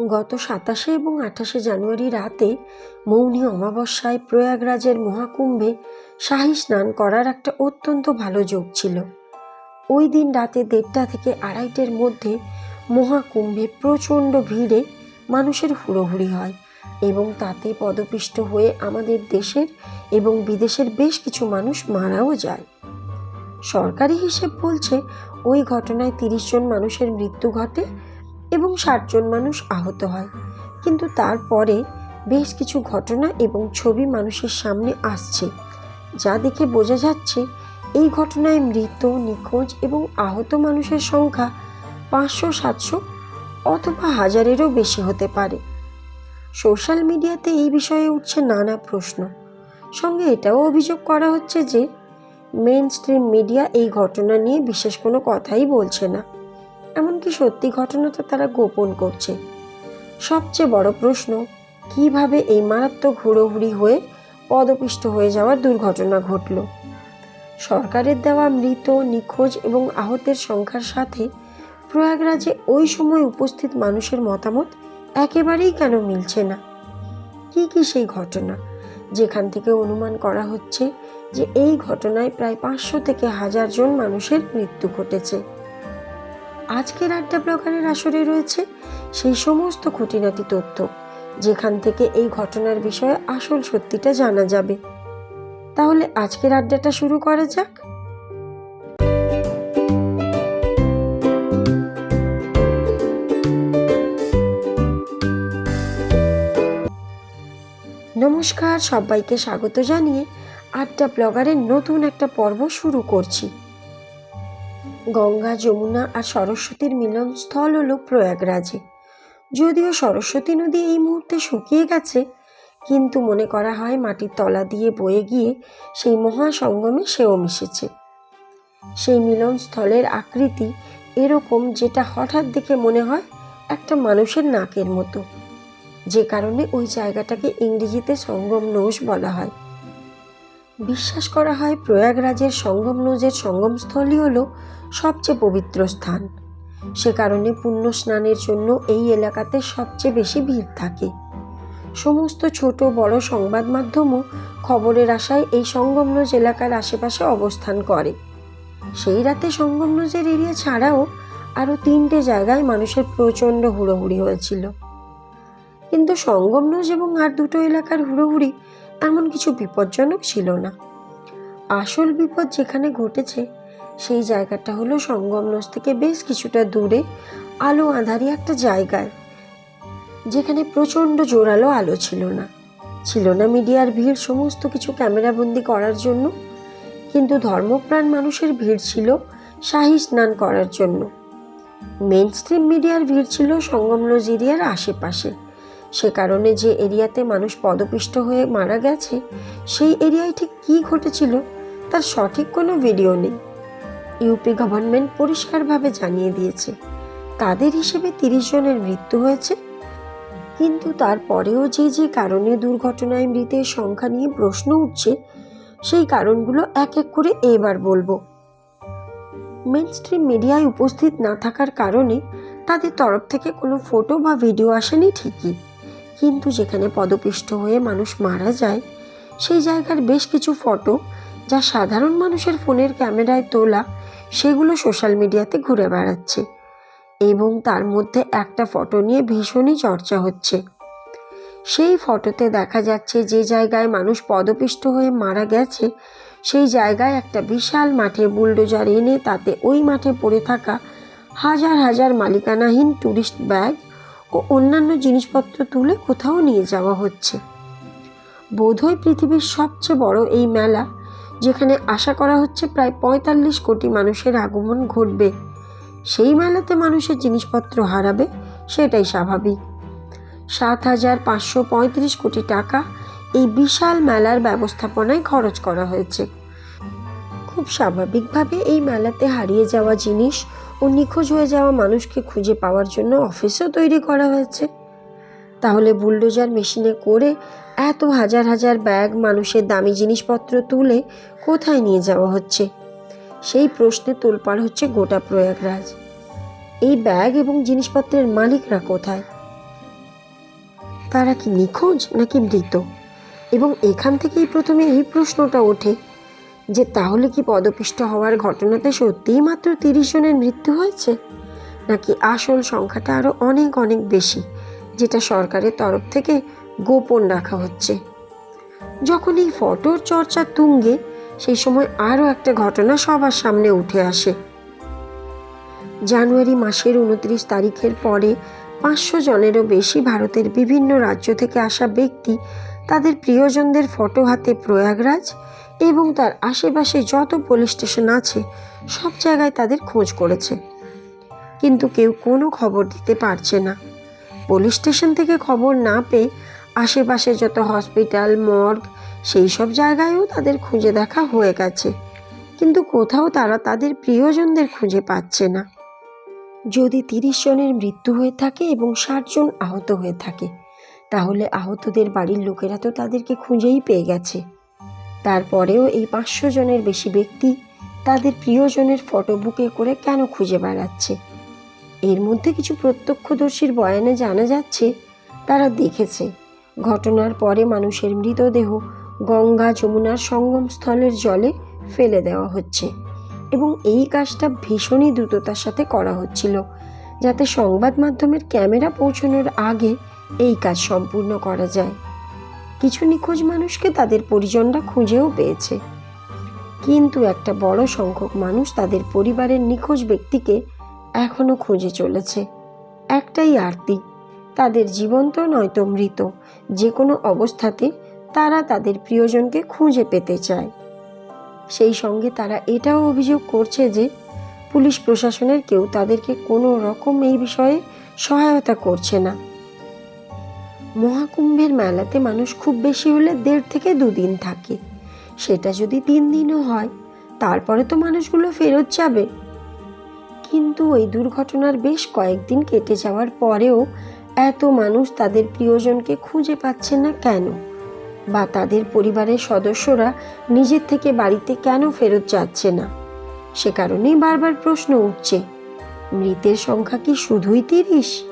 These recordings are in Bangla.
গত সাতাশে এবং আঠাশে জানুয়ারি রাতে মৌনী অমাবস্যায় প্রয়াগরাজের মহাকুম্ভে শাহী স্নান করার একটা অত্যন্ত ভালো যোগ ছিল। ওই দিন রাতে দেড়টা থেকে আড়াইটের মধ্যে মহাকুম্ভে প্রচণ্ড ভিড়ে মানুষের হুড়োহুড়ি হয় এবং তাতে পদপিষ্ট হয়ে আমাদের দেশের এবং বিদেশের বেশ কিছু মানুষ মারাও যায়। সরকারি হিসেব বলছে ওই ঘটনায় তিরিশ জন মানুষের মৃত্যু ঘটে এবং ষাট জন মানুষ আহত হয়। কিন্তু তারপরে বেশ কিছু ঘটনা এবং ছবি মানুষের সামনে আসছে, যা দেখে বোঝা যাচ্ছে এই ঘটনায় মৃত, নিখোঁজ এবং আহত মানুষের সংখ্যা পাঁচশো, সাতশো অথবা হাজারেরও বেশি হতে পারে। সোশ্যাল মিডিয়াতে এই বিষয়ে উঠছে নানা প্রশ্ন। সঙ্গে এটাও অভিযোগ করা হচ্ছে যে মেন স্ট্রিম মিডিয়া এই ঘটনা নিয়ে বিশেষ কোনো কথাই বলছে না। এমনকি সত্যি ঘটনাটা তারা গোপন করছে। সবচেয়ে বড় প্রশ্ন, কীভাবে এই মারাত্মক হুড়োহুড়ি হয়ে পদপিষ্ট হয়ে যাওয়ার দুর্ঘটনা ঘটল? সরকারের দেওয়া মৃত, নিখোঁজ এবং আহতের সংখ্যার সাথে প্রয়াগরাজে ওই সময় উপস্থিত মানুষের মতামত একেবারেই কেন মিলছে না? কি কি সেই ঘটনা, যেখান থেকে অনুমান করা হচ্ছে যে এই ঘটনায় প্রায় পাঁচশো থেকে হাজার জন মানুষের মৃত্যু ঘটেছে? আজকের আড্ডা ব্লগারের আসরে রয়েছে সেই সমস্ত খুঁটিনাটি তথ্য, যেখান থেকে এই ঘটনার বিষয়ে আসল সত্যিটা জানা যাবে। তাহলে আজকের আড্ডাটা শুরু করা যাক। নমস্কার, সবাইকে স্বাগত জানিয়ে আড্ডা ব্লগারের নতুন একটা পর্ব শুরু করছি। গঙ্গা, যমুনা আর সরস্বতীর মিলনস্থল হলো প্রয়াগরাজে। যদিও সরস্বতী নদী এই মুহূর্তে শুকিয়ে গেছে, কিন্তু মনে করা হয় মাটির তলা দিয়ে বয়ে গিয়ে সেই মহাসঙ্গমে সেও মিশেছে। সেই মিলনস্থলের আকৃতি এরকম যেটা হঠাৎ দেখে মনে হয় একটা মানুষের নাকের মতো। যে কারণে ওই জায়গাটাকে ইংরেজিতে সঙ্গম নৌশ বলা হয়। বিশ্বাস করা হয় প্রয়াগরাজের সঙ্গম নৌজের সঙ্গমস্থলই হলো সবচেয়ে পবিত্র স্থান। সে কারণে পুণ্য স্নানের জন্য এই এলাকাতে সবচেয়ে বেশি ভিড় থাকে। সমস্ত ছোট বড় সংবাদ মাধ্যমও খবরের আশায় এই সঙ্গমনজ এলাকার আশেপাশে অবস্থান করে। সেই রাতে সঙ্গমনজের এরিয়া ছাড়াও আরও তিনটে জায়গায় মানুষের প্রচণ্ড হুড়োহুড়ি হয়েছিল। কিন্তু সঙ্গমনজ এবং আর দুটো এলাকার হুড়োহুড়ি এমন কিছু বিপজ্জনক ছিল না। আসল বিপদ যেখানে ঘটেছে সেই জায়গাটা হলো সঙ্গমনজ থেকে বেশ কিছুটা দূরে আলো আঁধারি একটা জায়গায়, যেখানে প্রচণ্ড জোরালো আলো ছিল না। ছিল না মিডিয়ার ভিড় সমস্ত কিছু ক্যামেরাবন্দি করার জন্য, কিন্তু ধর্মপ্রাণ মানুষের ভিড় ছিল শাহী স্নান করার জন্য। মেন স্ট্রিম মিডিয়ার ভিড় ছিল সঙ্গমনজ এরিয়ার আশেপাশে। সে কারণে যে এরিয়াতে মানুষ পদপিষ্ট হয়ে মারা গেছে, সেই এরিয়ায় ঠিক কী ঘটেছিল তার সঠিক কোনো ভিডিও নেই। ইউপি গভর্নমেন্ট পরিষ্কারভাবে জানিয়ে দিয়েছে। তাদের হিসেবে তিরিশ জনের মৃত্যু হয়েছে। কিন্তু তারপরেও যে যে কারণে দুর্ঘটনায় মৃতের সংখ্যা নিয়ে প্রশ্ন উঠছে, সেই কারণগুলো এক এক করে এবার বলব। মেন স্ট্রিম মিডিয়ায় উপস্থিত না থাকার কারণে তাদের তরফ থেকে কোনো ফটো বা ভিডিও আসেনি ঠিকই। কিন্তু যেখানে পদপিষ্ট হয়ে মানুষ মারা যায়, সেই জায়গার বেশ কিছু ফটো যা সাধারণ মানুষের ফোনের ক্যামেরায় তোলা সেগুলো সোশ্যাল মিডিয়াতে ঘুরে বেড়াচ্ছে এবং তার মধ্যে একটা ফটো নিয়ে ভীষণই চর্চা হচ্ছে। সেই ফটোতে দেখা যাচ্ছে যে জায়গায় মানুষ পদপিষ্ট হয়ে মারা গেছে, সেই জায়গায় একটা বিশাল মাঠে বুলডোজার এনে তাতে ওই মাঠে পড়ে থাকা হাজার হাজার মালিকানাহীন ট্যুরিস্ট ব্যাগ ও অন্যান্য জিনিসপত্র তুলে কোথাও নিয়ে যাওয়া হচ্ছে। বোধহয় পৃথিবীর সবচেয়ে বড় এই মেলা যেখানে আশা করা হচ্ছে প্রায় পঁয়তাল্লিশ কোটি মানুষের আগমন ঘটবে। সেই মেলাতে মানুষের জিনিসপত্র হারাবে, সেটাই স্বাভাবিক। সাত হাজার পাঁচশো পঁয়ত্রিশ কোটি টাকা এই বিশাল মেলার ব্যবস্থাপনায় খরচ করা হয়েছে। খুব স্বাভাবিকভাবে এই মেলাতে হারিয়ে যাওয়া জিনিস ও নিখোঁজ হয়ে যাওয়া মানুষকে খুঁজে পাওয়ার জন্য অফিসও তৈরি করা হয়েছে। তাহলে বুলডোজার মেশিনে করে এত হাজার হাজার ব্যাগ মানুষের দামি জিনিসপত্র তুলে কোথায় নিয়ে যাওয়া হচ্ছে? সেই প্রশ্নে তোলপাড় হচ্ছে গোটা প্রয়াগরাজ। এই ব্যাগ এবং জিনিসপত্রের মালিকরা কোথায়? তারা কি নিখোঁজ নাকি মৃত? এবং এখান থেকেই প্রথমে এই প্রশ্নটা ওঠে যে তাহলে কি পদপিষ্ট হওয়ার ঘটনাতে সত্যিই মাত্র তিরিশ জনের মৃত্যু হয়েছে? নাকি আসল সংখ্যাটা আরও অনেক অনেক বেশি, যেটা সরকারের তরফ থেকে গোপন রাখা হচ্ছে। যখন এই ফটোর চর্চা তুঙ্গে, সেই সময় আরও একটা ঘটনা সবার সামনে উঠে আসে। জানুয়ারি মাসের উনত্রিশ তারিখের পরে পাঁচশো জনেরও বেশি ভারতের বিভিন্ন রাজ্য থেকে আসা ব্যক্তি তাদের প্রিয়জনদের ফটো হাতে প্রয়াগরাজ এবং তার আশেপাশে যত পুলিশ স্টেশন আছে, সব জায়গায় তাদের খোঁজ করেছে। কিন্তু কেউ কোনো খবর দিতে পারছে না। পুলিশ স্টেশন থেকে খবর না পেয়ে আশেপাশে যত হসপিটাল, মর্গ, সেই সব জায়গায়ও তাদের খুঁজে দেখা হয়ে গেছে। কিন্তু কোথাও তারা তাদের প্রিয়জনদের খুঁজে পাচ্ছে না। যদি তিরিশ জনের মৃত্যু হয়ে থাকে এবং ষাট জন আহত হয়ে থাকে, তাহলে আহতদের বাড়ির লোকেরা তো তাদেরকে খুঁজেই পেয়ে গেছে। তারপরেও এই পাঁচশো জনের বেশি ব্যক্তি তাদের প্রিয়জনের ফটো বুকে করে কেন খুঁজে বেড়াচ্ছে? এর মধ্যে কিছু প্রত্যক্ষদর্শীর বয়ানে জানা যাচ্ছে, তারা দেখেছে ঘটনার পরে মানুষের মৃতদেহ গঙ্গা যমুনার সঙ্গমস্থলের জলে ফেলে দেওয়া হচ্ছে এবং এই কাজটা ভীষণই দ্রুততার সাথে করা হচ্ছিল, যাতে সংবাদ মাধ্যমের ক্যামেরা পৌঁছানোর আগে এই কাজ সম্পূর্ণ করা যায়। কিছু নিখোঁজ মানুষকে তাদের পরিজনরা খুঁজেও পেয়েছে। কিন্তু একটা বড় সংখ্যক মানুষ তাদের পরিবারের নিখোঁজ ব্যক্তিকে এখনও খুঁজে চলেছে। একটাই আরতি তাদের জীবন্ত নয়তো মৃত। যে কোনো অবস্থাতে তারা তাদের প্রিয়জনকে খুঁজে পেতে চায়। সেই সঙ্গে তারা এটাও অভিযোগ করছে যে, পুলিশ প্রশাসনের কেউ তাদেরকে কোনো রকম এই বিষয়ে সহায়তা করছে না। মহাকুম্ভের মেলাতে মানুষ খুব বেশি হলে দেড় থেকে দুদিন থাকে। সেটা যদি তিন দিনও হয়, তারপরে তো মানুষগুলো ফেরত যাবে। কিন্তু ওই দুর্ঘটনার বেশ কয়েকদিন কেটে যাওয়ার পরেও এত মানুষ তাদের প্রিয়জনকে খুঁজে পাচ্ছে না কেন? বা তাদের পরিবারের সদস্যরা নিজের থেকে বাড়িতে কেন ফেরত যাচ্ছে না? সে কারণেই বারবার প্রশ্ন উঠছে, মৃতের সংখ্যা কি শুধুই তিরিশ?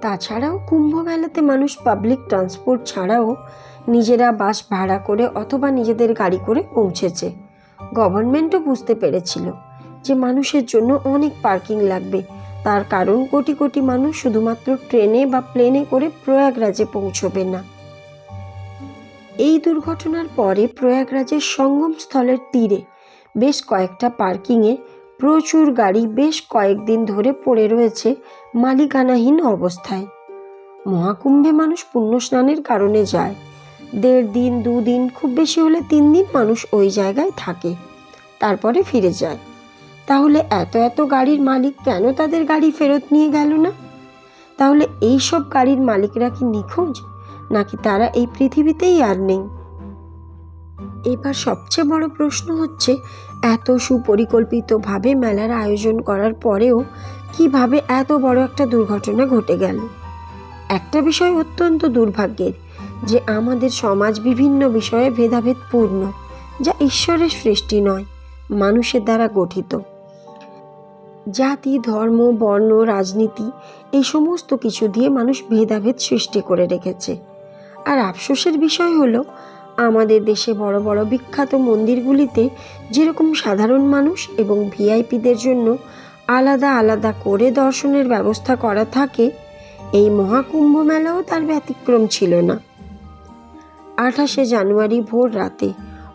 তাছাড়াও কুম্ভ মেলাতে মানুষ পাবলিক ট্রান্সপোর্ট ছাড়াও নিজেরা বাস ভাড়া করে অথবা নিজেদের গাড়ি করে পৌঁছেছে। গভর্নমেন্টও বুঝতে পেরেছিল যে মানুষের জন্য অনেক পার্কিং লাগবে তার কারণ কোটি কোটি মানুষ শুধুমাত্র ট্রেনে বা প্লেনে করে প্রয়াগরাজে পৌঁছবে না। এই দুর্ঘটনার পরে প্রয়াগরাজের সঙ্গম স্থলের তীরে বেশ কয়েকটা পার্কিংয়ে প্রচুর গাড়ি বেশ কয়েকদিন ধরে পড়ে রয়েছে মালিকানাহীন অবস্থায়। মহাকুম্ভে মানুষ পুণ্য স্নানের কারণে যায়। দেড় দিন, দুদিন, খুব বেশি হলে তিন দিন মানুষ ওই জায়গায় থাকে। তারপরে ফিরে যায়। তাহলে এত এত গাড়ির মালিক কেন তাদের গাড়ি ফেরত নিয়ে গেল না? তাহলে এই সব গাড়ির মালিকরা কি নিখোঁজ? নাকি তারা এই পৃথিবীতেই আর নেই? এবার সবচেয়ে বড় প্রশ্ন হচ্ছে, এত সুপরিকল্পিতভাবে মেলার আয়োজন করার পরেও কীভাবে এত বড় একটা দুর্ঘটনা ঘটে গেল? একটা বিষয় অত্যন্ত দুর্ভাগ্যের, যে আমাদের সমাজ বিভিন্ন বিষয়ে ভেদাভেদপূর্ণ যা ঈশ্বরের সৃষ্টি নয়, মানুষের দ্বারা গঠিত। জাতি, ধর্ম, বর্ণ, রাজনীতি, এই সমস্ত কিছু দিয়ে মানুষ ভেদাভেদ সৃষ্টি করে রেখেছে। আর আফসোসের বিষয় হলো, আমাদের দেশে বড় বড় বিখ্যাত মন্দিরগুলিতে যেরকম সাধারণ মানুষ এবং ভিআইপিদের জন্য আলাদা আলাদা করে দর্শনের ব্যবস্থা করা থাকে, এই মহাকুম্ভ মেলাও তার ব্যতিক্রম ছিল না। আঠাশে জানুয়ারি ভোর রাতে,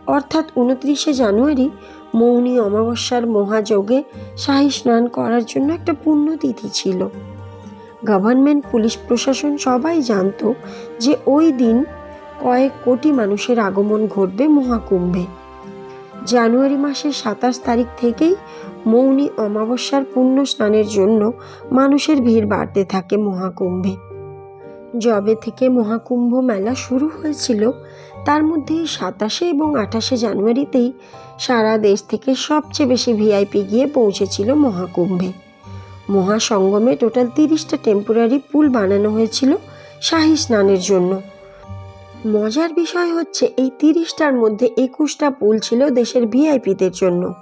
অর্থাৎ উনত্রিশে জানুয়ারি মৌনী অমাবস্যার মহাযোগে শাহী স্নান করার জন্য একটা পুণ্যতিথি ছিল। গভর্নমেন্ট, পুলিশ প্রশাসন সবাই জানত যে ওই দিন কয়েক কোটি মানুষের আগমন ঘটবে মহাকুম্ভে। জানুয়ারি মাসের সাতাশ তারিখ থেকেই মৌনী অমাবস্যার পুণ্য স্নানের জন্য মানুষের ভিড় বাড়তে থাকে মহাকুম্ভে। জবে থেকে মহাকুম্ভ মেলা শুরু হয়েছিল তার মধ্যে সাতাশে এবং আঠাশে জানুয়ারিতেই সারা দেশ থেকে সবচেয়ে বেশি ভিআইপি গিয়ে পৌঁছেছিল মহাকুম্ভে। মহাসঙ্গমে টোটাল তিরিশটা টেম্পোরারি পুল বানানো হয়েছিল শাহী স্নানের জন্য। মজার বিষয় হচ্ছে এই তিরিশটার মধ্যে একুশটা পুল ছিল দেশের ভিআইপিদের জন্য।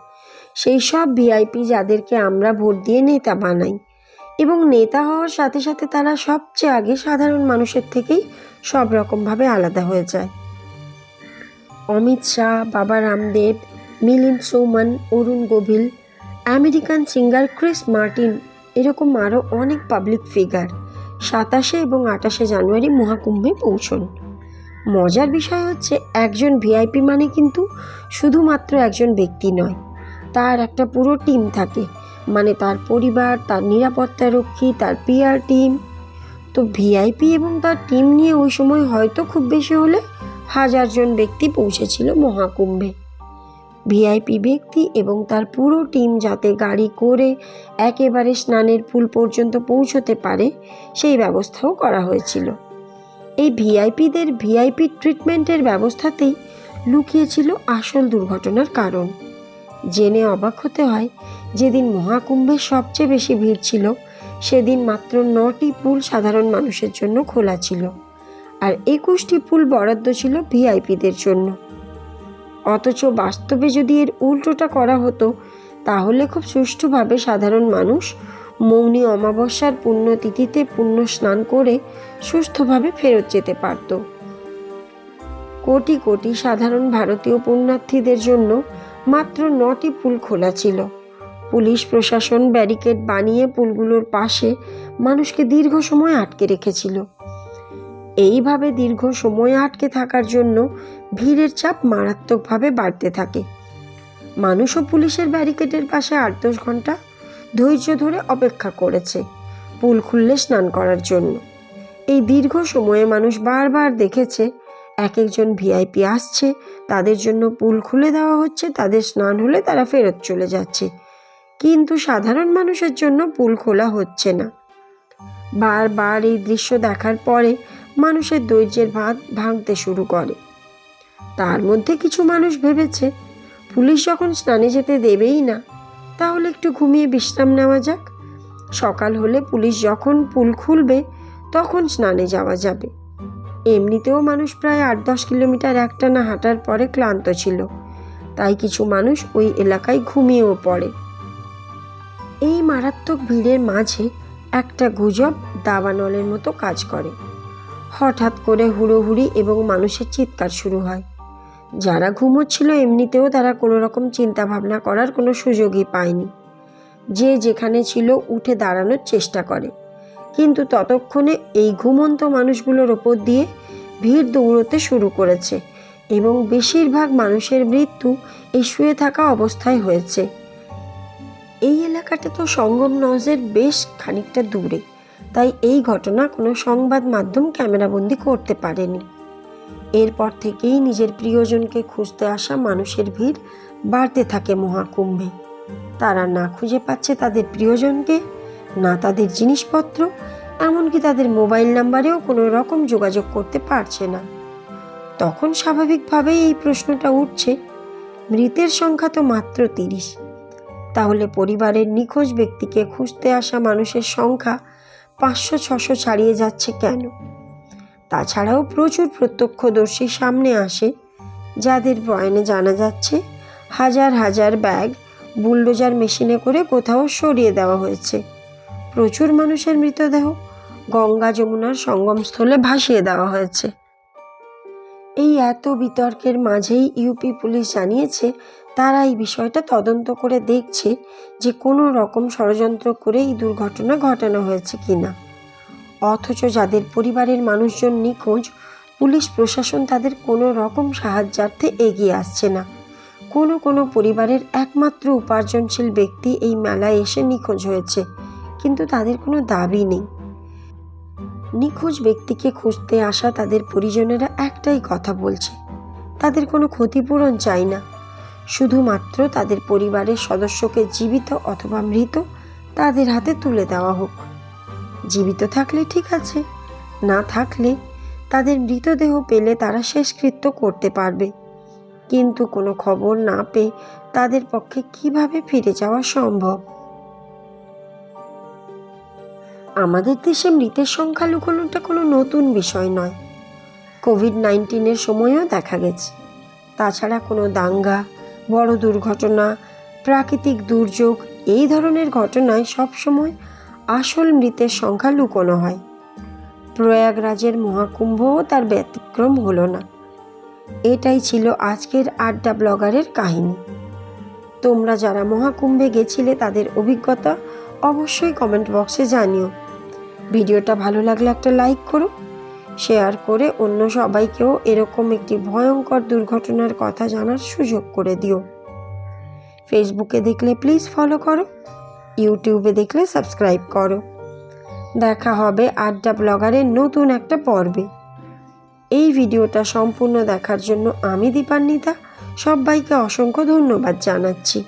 সেই সব ভিআইপি যাদেরকে আমরা ভোট দিয়ে নেতা বানাই। এবং নেতা হওয়ার সাথে সাথে তারা সবচেয়ে আগে সাধারণ মানুষের থেকেই সব রকমভাবে আলাদা হয়ে যায়। Amit Shah, Baba Ramdev, Milind Soman Arun Govil, American singer Chris Martin এরকম আরও অনেক পাবলিক ফিগার সাতাশে এবং আঠাশে জানুয়ারি মহাকুম্ভে পৌঁছন। মজার বিষয় হচ্ছে একজন ভিআইপি মানে কিন্তু শুধুমাত্র একজন ব্যক্তি নয়, তার একটা পুরো টিম থাকে। মানে তার পরিবার, তার নিরাপত্তা রক্ষী, তার পিআর টিম তো ভিআইপি এবং তার টিম নিয়ে ওই সময় হয়তো খুব বেশি হলে হাজার জন ব্যক্তি পৌঁছেছিল মহাকুম্ভে। ভিআইপি ব্যক্তি এবং তার পুরো টিম যাতে গাড়ি করে একেবারে স্নানের পুল পর্যন্ত পৌঁছতে পারে, সেই ব্যবস্থাও করা হয়েছিল। এই ভিআইপিদের ভিআইপি ট্রিটমেন্টের ব্যবস্থাতেই লুকিয়েছিল আসল দুর্ঘটনার কারণ। জেনে অবাক হতে হয়, যেদিন মহাকুম্ভের সবচেয়ে বেশি ভিড় ছিল, সেদিন মাত্র নটি পুল সাধারণ মানুষের জন্য খোলা ছিল। আর একুশটি পুল বরাদ্দ ছিল ভিআইপিদের জন্য। অথচ বাস্তবে যদি এর উল্টোটা করা হতো, তাহলে খুব সুষ্ঠুভাবে সাধারণ মানুষ মৌনী অমাবস্যার পুণ্যতিথিতে পুণ্য স্নান করে সুস্থভাবে ফেরত যেতে পারত। কোটি কোটি সাধারণ ভারতীয় পুণ্যার্থীদের জন্য মাত্র নটি পুল খোলা ছিল। পুলিশ প্রশাসন ব্যারিকেড বানিয়ে পুলগুলোর পাশে মানুষকে দীর্ঘ সময় আটকে রেখেছিল। এইভাবে দীর্ঘ সময় আটকে থাকার জন্য ভিড়ের চাপ মারাত্মকভাবে বাড়তে থাকে। মানুষও পুলিশের ব্যারিকেডের পাশে আট দশ ঘণ্টা ধৈর্য ধরে অপেক্ষা করেছে পুল খুললে স্নান করার জন্য। এই দীর্ঘ সময়ে মানুষ বারবার দেখেছে এক একজন ভিআইপি আসছে, তাদের জন্য পুল খুলে দেওয়া হচ্ছে, তাদের স্নান হলে তারা ফেরত চলে যাচ্ছে। কিন্তু সাধারণ মানুষের জন্য পুল খোলা হচ্ছে না। বারবার এই দৃশ্য দেখার পরে মানুষের ধৈর্যের ভাত ভাঙতে শুরু করে। তার মধ্যে কিছু মানুষ ভেবেছে, পুলিশ যখন স্নানে যেতে দেবেই না, তাহলে একটু ঘুমিয়ে বিশ্রাম নেওয়া যাক। সকাল হলে পুলিশ যখন পুল খুলবে, তখন স্নানে যাওয়া যাবে। এমনিতেও মানুষ প্রায় আট দশ কিলোমিটার একটানা হাঁটার পরে ক্লান্ত ছিল। তাই কিছু মানুষ ওই এলাকায় ঘুমিয়েও পড়ে। এই মারাত্মক ভিড়ের মাঝে একটা গুজব দাবানলের মতো কাজ করে। হঠাৎ করে হুড়োহুড়ি এবং মানুষের চিৎকার শুরু হয়। যারা ঘুমোচ্ছিল এমনিতেও তারা কোনো রকম চিন্তা ভাবনা করার কোনো সুযোগই পায়নি। যে যেখানে ছিল উঠে দাঁড়ানোর চেষ্টা করে। কিন্তু ততক্ষণে এই ঘুমন্ত মানুষগুলোর ওপর দিয়ে ভিড় দৌড়তে শুরু করেছে এবং বেশিরভাগ মানুষের মৃত্যু এই শুয়ে থাকা অবস্থায় হয়েছে। এই এলাকাটা তো সঙ্গম নজের বেশ খানিকটা দূরে। তাই এই ঘটনা কোনো সংবাদ মাধ্যম ক্যামেরাবন্দি করতে পারেনি। এরপর থেকেই নিজের প্রিয়জনকে খুঁজতে আসা মানুষের ভিড় বাড়তে থাকে মহাকুম্ভে। তারা না খুঁজে পাচ্ছে তাদের প্রিয়জনকে, না তাদের জিনিসপত্র, এমনকি তাদের মোবাইল নাম্বারেও কোনো রকম যোগাযোগ করতে পারছে না। তখন স্বাভাবিকভাবেই এই প্রশ্নটা উঠছে, মৃতের সংখ্যা তো মাত্র তিরিশ। তাহলে পরিবারের নিখোঁজ ব্যক্তিকে খুঁজতে আসা মানুষের সংখ্যা পাঁচশো, ছশো ছাড়িয়ে যাচ্ছে কেন? তাছাড়াও প্রচুর প্রত্যক্ষদর্শী সামনে আসে, যাদের বয়নে জানা যাচ্ছে হাজার হাজার ব্যাগ বুলডোজার মেশিনে করে কোথাও সরিয়ে দেওয়া হয়েছে। প্রচুর মানুষের মৃতদেহ গঙ্গা যমুনার সঙ্গমস্থলে ভাসিয়ে দেওয়া হয়েছে। এই এত বিতর্কের মাঝেই ইউপি পুলিশ জানিয়েছে, তারা এই বিষয়টা তদন্ত করে দেখছে যে কোনো রকম ষড়যন্ত্র করে এই দুর্ঘটনা ঘটানো হয়েছে কিনা। অথচ যাদের পরিবারের মানুষজন নিখোঁজ, পুলিশ প্রশাসন তাদের কোনো রকম সাহায্যার্থে এগিয়ে আসছে না। কোনো কোনো পরিবারের একমাত্র উপার্জনশীল ব্যক্তি এই মেলায় এসে নিখোঁজ হয়েছে, কিন্তু তাদের কোনো দাবি নেই। নিখোঁজ ব্যক্তিকে খুঁজতে আসা তাদের পরিজনেরা একটাই কথা বলছে। তাদের কোনো ক্ষতিপূরণ চাই না। শুধুমাত্র তাদের পরিবারের সদস্যকে জীবিত অথবা মৃত তাদের হাতে তুলে দেওয়া হোক। জীবিত থাকলে ঠিক আছে, না থাকলে তাদের মৃতদেহ পেলে তারা শেষকৃত্য করতে পারবে। কিন্তু কোনো খবর না পেয়ে তাদের পক্ষে কীভাবে ফিরে যাওয়া সম্ভব? আমাদের দেশে মৃতের সংখ্যা লুকোনোটা কোনো নতুন বিষয় নয়। কোভিড নাইন্টিনের সময়ও দেখা গেছে। তাছাড়া কোনো দাঙ্গা, বড় দুর্ঘটনা, প্রাকৃতিক দুর্যোগ এই ধরনের ঘটনায় সবসময় আসল মৃতের সংখ্যা লুকোনো হয়। প্রয়াগরাজের মহাকুম্ভও তার ব্যতিক্রম হলো না। এটাই ছিল আজকের আড্ডা ব্লগারের কাহিনী। তোমরা যারা মহাকুম্ভে গেছিলে তাদের অভিজ্ঞতা অবশ্যই কমেন্ট বক্সে জানিও। ভিডিওটা ভালো লাগলে একটা লাইক করো শেয়ার করে অন্য সবাইকেও এরকম একটি ভয়ঙ্কর দুর্ঘটনার কথা জানার সুযোগ করে দিও। ফেসবুকে দেখলে প্লিজ ফলো করো, ইউটিউবে দেখলে সাবস্ক্রাইব করো। দেখা হবে আড্ডা ব্লগারের নতুন একটা পর্বে। এই ভিডিওটা সম্পূর্ণ দেখার জন্য আমি দীপান্বিতা, সবাইকে অসংখ্য ধন্যবাদ জানাচ্ছি।